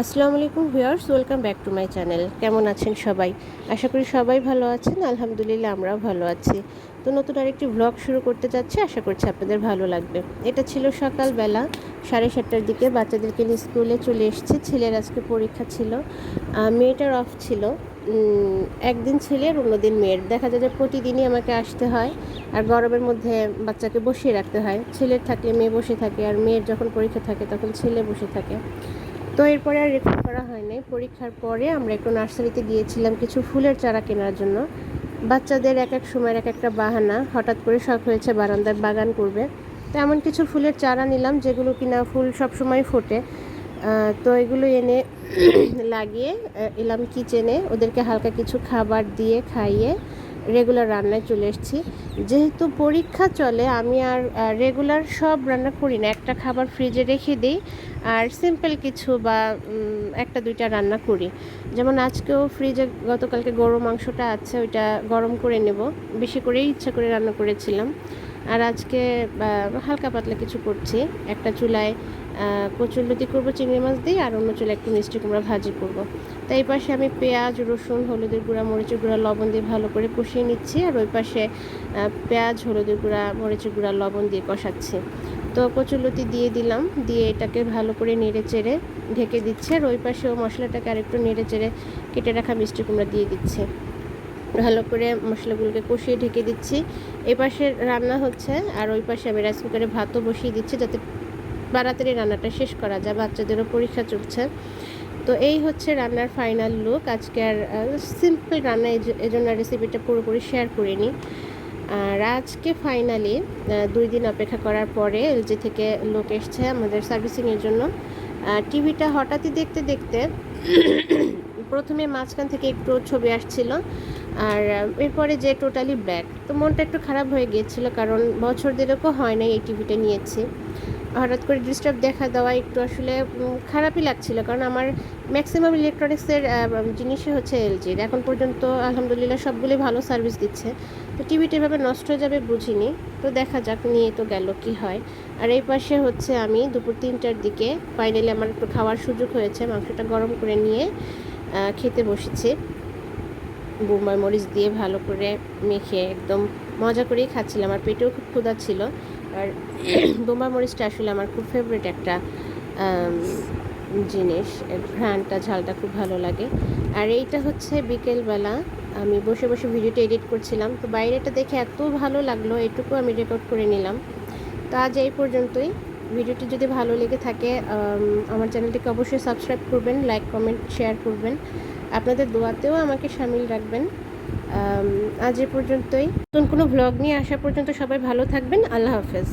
আসসালামু আলাইকুম viewers, welcome back to my channel. কেমন আছেন সবাই? আশা করি সবাই ভালো আছেন। আলহামদুলিল্লাহ আমরাও ভালো আছি। তো নতুন আরেকটি ব্লগ শুরু করতে যাচ্ছি। আশা করছি আপনাদের ভালো লাগবে। এটা ছিল সকালবেলা, সাড়ে সাতটার দিকে বাচ্চাদেরকে নিয়ে স্কুলে চলে এসেছি। ছেলের আজকে পরীক্ষা ছিল। মেয়েটার অফ ছিল। একদিন ছেলের, অন্যদিন মেয়ের। দেখা যায় যে প্রতিদিনই আমাকে আসতে হয় আর গরমের মধ্যে বাচ্চাকে বসিয়ে রাখতে হয়। ছেলের থাকলে মেয়ে বসে থাকে আর মেয়ের যখন পরীক্ষা থাকে তখন ছেলে বসে থাকে। তো এরপরে আর রেকর্ড করা হয়নি পরীক্ষার পরে আমরা একটু নার্সারিতে গিয়েছিলাম কিছু ফুলের চারা কেনার জন্য। বাচ্চাদের এক এক সময়ের এক একটা বাহানা। হঠাৎ করে শখ হয়েছে বারান্দায় বাগান করবে। তো এমন কিছু ফুলের চারা নিলাম যেগুলো কিনা ফুল সব সময় ফোটে। তো এগুলো এনে লাগিয়ে এলাম কিচেনে ওদেরকে হালকা কিছু খাবার দিয়ে খাইয়ে রেগুলার রান্নায় চলে এসেছি। যেহেতু পরীক্ষা চলে, আমি আর রেগুলার সব রান্না করি না। একটা খাবার ফ্রিজে রেখে দিই আর সিম্পল কিছু বা একটা দুইটা রান্না করি। যেমন আজকেও ফ্রিজে গতকালকে গরম মাংসটা আছে, ওইটা গরম করে নেব। বেশি করেই ইচ্ছা করে রান্না করেছিলাম। আর আজকে হালকা পাতলা কিছু করছি। একটা চুলায় কচুরলতি করব, চিংড়ি মাছ দিয়ে, আর অন্য চুলায় একটু মিষ্টি কুমড়া ভাজি করব। তাই এই পাশে আমি পেঁয়াজ, রসুন, হলুদের গুঁড়া, মরিচের গুঁড়া, লবণ দিয়ে ভালো করে কষিয়ে নিচ্ছি, আর ওই পাশে পেঁয়াজ, হলুদের গুঁড়া, মরিচের গুঁড়া, লবণ দিয়ে কষাচ্ছি। তো কচুর কচুরলতি দিয়ে দিলাম, দিয়ে এটাকে ভালো করে নেড়ে চেড়ে ঢেকে দিচ্ছে, আর ওই পাশেও মশলাটাকে আরেকটু নেড়ে চেড়ে কেটে রাখা মিষ্টি কুমড়া দিয়ে দিচ্ছে। ভালো করে মশলাগুলোকে কষিয়ে ঢেকে দিচ্ছি। এই পাশে রান্না হচ্ছে, আর ওই পাশে আমি রাইস কুকারে ভাতও বসিয়ে দিচ্ছি, যাতে তাড়াতাড়ি রান্নাটা শেষ করা যায়, বাচ্চাদেরও পরীক্ষা চলছে। তো এই হচ্ছে রান্নার ফাইনাল লুক আজকে আর সিম্পল রান্না, এই জন্য রেসিপিটা পুরোপুরি শেয়ার করিনি। আর আজকে ফাইনালি দুই দিন অপেক্ষা করার পরে এলজি থেকে লোক এসছে আমাদের সার্ভিসিংয়ের জন্য। টিভিটা হঠাৎই দেখতে দেখতে প্রথমে মাঝখান থেকে একটু ছবি আসছিল। আর এরপরে যে টোটালি ব্ল্যাক তো মনটা একটু খারাপ হয়ে গিয়েছিল, কারণ বছর দেড়েকও হয় নাই এই টিভিটা নিয়েছি। হঠাৎ করে ডিস্টার্ব দেখা দেওয়া একটু আসলে খারাপই লাগছিল। কারণ আমার ম্যাক্সিমাম ইলেকট্রনিক্সের জিনিসই হচ্ছে এলজির এখন পর্যন্ত আলহামদুলিল্লাহ সবগুলোই ভালো সার্ভিস দিচ্ছে। তো টিভিটা এভাবে নষ্ট হয়ে যাবে বুঝিনি। তো দেখা যাক নিয়ে তো গেল কি হয়। আর এই পাশে হচ্ছে আমি দুপুর তিনটার দিকে ফাইনালি আমার একটু খাওয়ার সুযোগ হয়েছে। মাংসটা গরম করে নিয়ে খেতে বসেছি। বোম্বাই মরিচ দিয়ে ভালো করে মেখে একদম মজা করেই খাচ্ছিলাম। আর পেটেও খুব ক্ষুধা ছিল। আর বোম্বাই মরিচটা আসলে আমার খুব ফেভারিট একটা জিনিস। এর ঘ্রাণটা, ঝালটা খুব ভালো লাগে। আর এইটা হচ্ছে বিকেলবেলা। আমি বসে বসে ভিডিওটা এডিট করছিলাম। তো বাইরেটা দেখে এত ভালো লাগল, এটুকু আমি রেকর্ড করে নিলাম। তো আজ এই পর্যন্তই। ভিডিওটি যদি ভালো লেগে থাকে আমার চ্যানেলটিকে অবশ্যই সাবস্ক্রাইব করবেন লাইক কমেন্ট শেয়ার করবেন। আপনাদের দোয়াতেও আমাকে সামিল রাখবেন। আজ এ পর্যন্তই। নতুন কোনো ভ্লগ নিয়ে আসা পর্যন্ত সবাই ভালো থাকবেন। আল্লাহ হাফেজ।